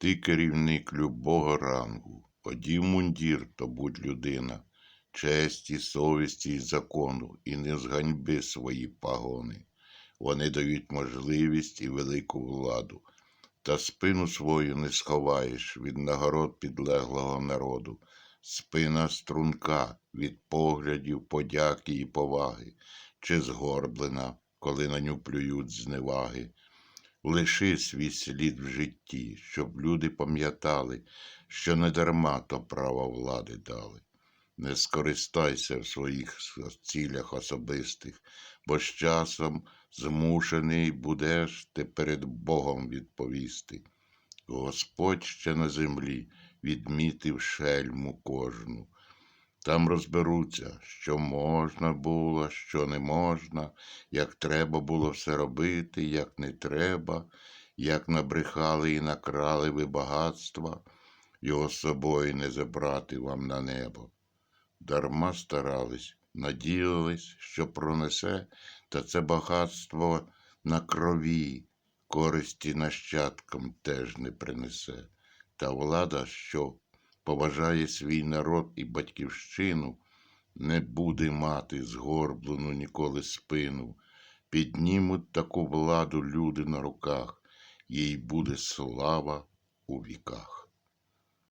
Ти керівник любого рангу, одів мундір, то будь людина, честі, совісті і закону, і не зганьби свої пагони. Вони дають можливість і велику владу, та спину свою не сховаєш від нагород підлеглого народу. Спина струнка від поглядів, подяки і поваги, чи згорблена, коли на ню плюють зневаги. Лиши свій слід в житті, щоб люди пам'ятали, що не дарма то право влади дали. Не скористайся в своїх цілях особистих, бо з часом змушений будеш ти перед Богом відповісти. Господь ще на землі відмітив шельму кожну. Там розберуться, що можна було, що не можна, як треба було все робити, як не треба, як набрехали і накрали ви багатства, його з собою не забрати вам на небо. Дарма старались, надіялись, що пронесе, та це багатство на крові, користі нащадкам теж не принесе. Та влада, що поважає свій народ і батьківщину, не буде мати згорблену ніколи спину. Піднімуть таку владу люди на руках, їй буде слава у віках.